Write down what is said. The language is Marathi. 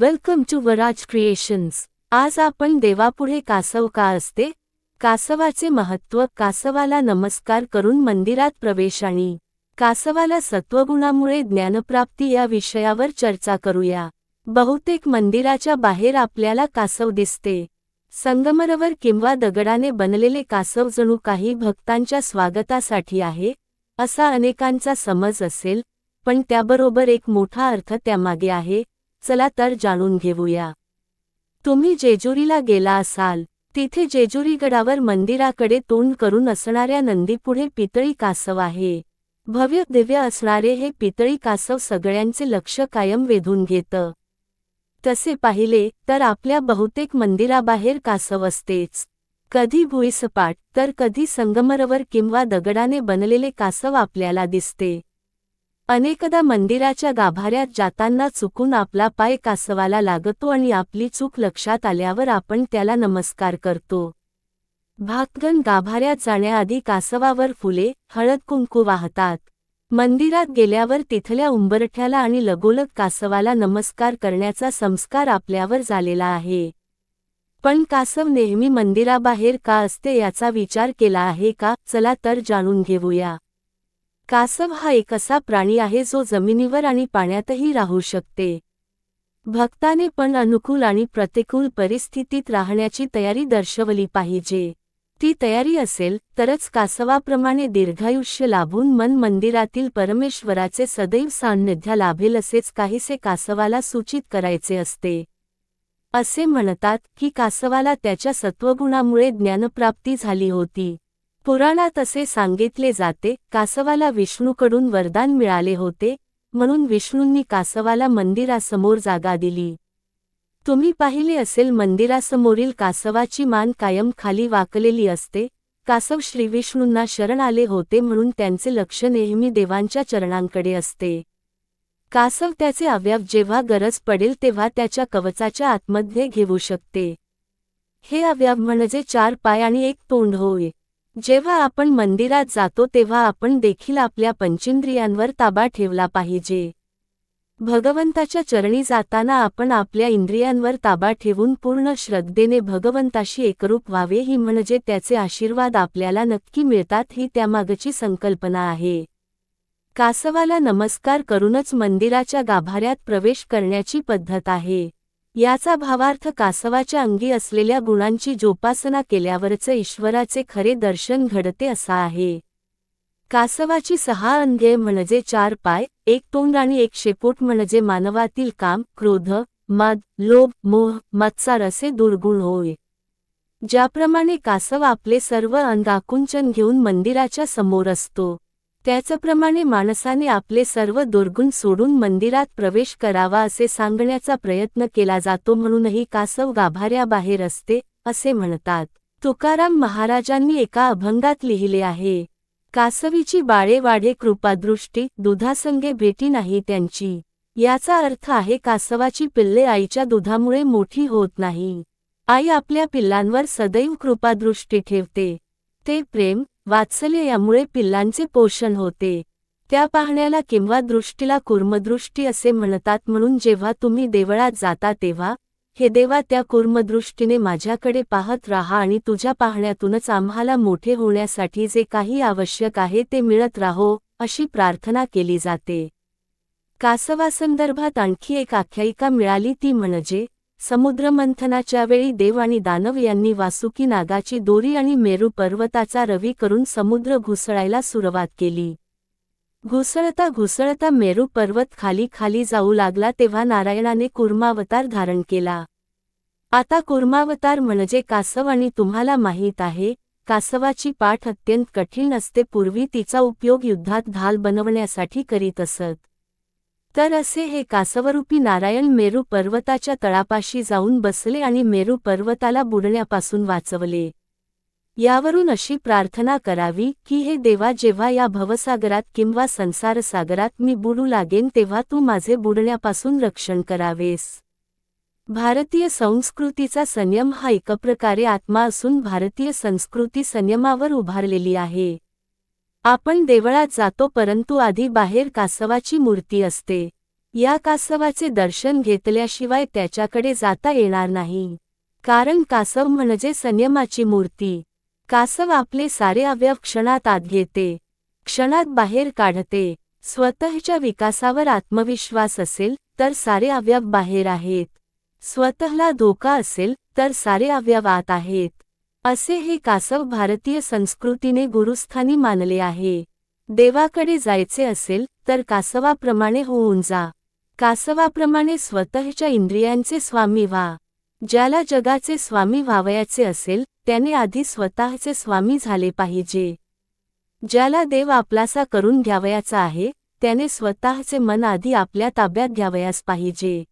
वेलकम टू वराज क्रिएशन्स आज आपण देवापुढे कासव का असते? कासवाचे महत्त्व कासवाला नमस्कार करून मंदिरात प्रवेश आणि कासवाला सत्वगुणामुळे ज्ञानप्राप्ती या विषयावर चर्चा करूया. बहुतेक मंदिराच्या बाहेर आपल्याला कासव दिसते. संगमरवर किंवा दगडाने बनलेले कासव जणू काही भक्तांच्या स्वागतासाठी आहे असा अनेकांचा समज असेल पण त्याबरोबर एक मोठा अर्थ त्यामागे आहे चला तर जाणून घेऊया. तुम्ही जेजुरीला गेला असाल तिथे जेजुरीगडावर मंदिराकडे तोंड करून असणाऱ्या नंदीपुढे पितळी कासव आहे. भव्य दिव्य असणारे हे पितळी कासव सगळ्यांचे लक्ष कायम वेधून घेतं. तसे पाहिले तर आपल्या बहुतेक मंदिराबाहेर कासव असतेच. कधी भुईसपाट तर कधी संगमरवर किंवा दगडाने बनलेले कासव आपल्याला दिसते. अनेकदा मंदिराच्या गाभाऱ्यात जाताना चुकून आपला पाय कासवाला लागतो आणि आपली चूक लक्षात आल्यावर आपण त्याला नमस्कार करतो. भातगण गाभाऱ्यात जाण्याआधी कासवावर फुले हळद कुंकू वाहतात. मंदिरात गेल्यावर तिथल्या उंबरठ्याला आणि लगोलग कासवाला नमस्कार करण्याचा संस्कार आपल्यावर झालेला आहे. पण कासव नेहमी मंदिराबाहेर का असते याचा विचार केला आहे का चला तर जाणून घेऊया. कासव हा एक असा प्राणी आहे जो जमिनीवर आणि पाण्यातही राहू शकते. भक्ताने पण अनुकूल आणि प्रतिकूल परिस्थितीत राहण्याची तयारी दर्शवली पाहिजे. ती तयारी असेल तरच कासवाप्रमाणे दीर्घायुष्य लाभून मन मंदिरातील परमेश्वराचे सदैव सान्निध्य लाभेल असेच काहीसे कासवाला सूचित करायचे असते. असे म्हणतात की कासवाला त्याच्या सत्वगुणामुळे ज्ञानप्राप्ती झाली होती. पुराणात असे सांगितले जाते कासवाला विष्णूकडून वरदान मिळाले होते म्हणून विष्णूंनी कासवाला मंदिरासमोर जागा दिली. तुम्ही पाहिले असेल मंदिरासमोरील कासवाची मान कायम खाली वाकलेली असते कासव श्रीविष्णूंना शरण आले होते म्हणून त्यांचे लक्ष नेहमी देवांच्या चरणांकडे असते. कासव त्याचे अवयव जेव्हा गरज पडेल तेव्हा त्याच्या कवचाच्या आतमध्ये घेऊ शकते. हे अवयव म्हणजे चार पाय आणि एक तोंड होय. जेव्हा आपण मंदिरात जातो तेव्हा आपण देखील आपल्या पंचेंद्रियांवर ताबा ठेवला पाहिजे. भगवंताच्या चरणी जाताना आपण आपल्या इंद्रियांवर ताबा ठेवून पूर्ण श्रद्धेने भगवंताशी एकरूप व्हावे ही म्हणजे त्याचे आशीर्वाद आपल्याला नक्की मिळतात ही त्यामागची संकल्पना आहे. कासवाला नमस्कार करूनच मंदिराच्या गाभाऱ्यात प्रवेश करण्याची पद्धत आहे. याचा भावार्थ कासवाच्या अंगी असलेल्या गुणांची जोपासना केल्यावरच ईश्वराचे खरे दर्शन घडते असा आहे. कासवाची सहा अंगे म्हणजे चार पाय एक तोंड आणि एक शेपोट म्हणजे मानवातील काम क्रोध मद लोभ मोह मत्सार असे दुर्गुण होय. ज्याप्रमाणे कासव आपले सर्व अंगाकुंचन घेऊन मंदिराच्या समोर असतो. त्याचप्रमाणे माणसाने आपले सर्व दुर्गुण सोडून मंदिरात प्रवेश करावा असे सांगण्याचा प्रयत्न केला जातो म्हणूनही कासव गाभाऱ्याबाहेर असते असे म्हणतात. तुकाराम महाराजांनी एका अभंगात लिहिले आहे कासवीची बाळे वाढे कृपादृष्टी दुधासंगे भेटी नाही त्यांची. याचा अर्थ आहे कासवाची पिल्ले आईच्या दुधामुळे मोठी होत नाही. आई आपल्या पिल्लांवर सदैव कृपादृष्टी ठेवते. ते प्रेम वात्सल्य यामुळे पिल्लांचे पोषण होते. त्या पाहण्याला किंवा दृष्टीला कुर्मदृष्टी असे म्हणतात म्हणून जेव्हा तुम्ही देवळात जाता तेव्हा हे देवा त्या कुर्मदृष्टीने माझ्याकडे पाहत राहा आणि तुझ्या पाहण्यातूनच आम्हाला मोठे होण्यासाठी जे काही आवश्यक आहे ते मिळत राहो अशी प्रार्थना केली जाते. कासवासंदर्भात आणखी एक आख्यायिका मिळाली ती म्हणजे समुद्रमंथनाच्या वेळी देव आणि दानव यांनी वासुकी नागाची दोरी आणि मेरू पर्वताचा रवी करून समुद्र घुसळायला सुरुवात केली. घुसळता घुसळता मेरू पर्वत खाली खाली जाऊ लागला तेव्हा नारायणाने कुर्मावतार धारण केला. आता कुर्मावतार म्हणजे कासव आणि तुम्हाला माहीत आहे कासवाची पाठ अत्यंत कठीण असते पूर्वी तिचा उपयोग युद्धात ढाल बनवण्यासाठी करीत असत. तर असे हे कासवरूपी नारायण मेरू पर्वताच्या तळापाशी जाऊन बसले आणि मेरू पर्वताला बुडण्यापासून वाचवले. यावरून अशी प्रार्थना करावी की हे देवा जेव्हा या भवसागरात किंवा संसारसागरात मी बुडू लागेन तेव्हा तू माझे बुडण्यापासून रक्षण करावेस. भारतीय संस्कृतीचा संयम हा एकप्रकारे आत्मा असून भारतीय संस्कृती संयमावर उभारलेली आहे. आपण देवळात जातो परंतु आधी बाहेर कासवाची मूर्ती असते. या कासवाचे दर्शन घेतल्याशिवाय त्याच्याकडे जाता येणार नाही. कारण कासव म्हणजे संयमाची मूर्ती. कासव आपले सारे अवयव क्षणात आत घेते. क्षणात बाहेर काढते. स्वतःच्या विकासावर आत्मविश्वास असेल तर सारे अवयव बाहेर आहेत. स्वतःला धोका असेल तर सारे अवयव आत आहेत. असे हे कासव भारतीय संस्कृतीने गुरुस्थानी मानले आहे. देवाकडे जायचे असेल तर कासवाप्रमाणे होऊन जा. कासवाप्रमाणे स्वतःच्या इंद्रियांचे स्वामी व्हा. ज्याला जगाचे स्वामी व्हावयाचे असेल त्याने आधी स्वतःचे स्वामी झाले पाहिजे. ज्याला देव आपलासा करून घ्यावयाचा आहे त्याने स्वतःचे मन आधी आपल्या ताब्यात घ्यावयास पाहिजे.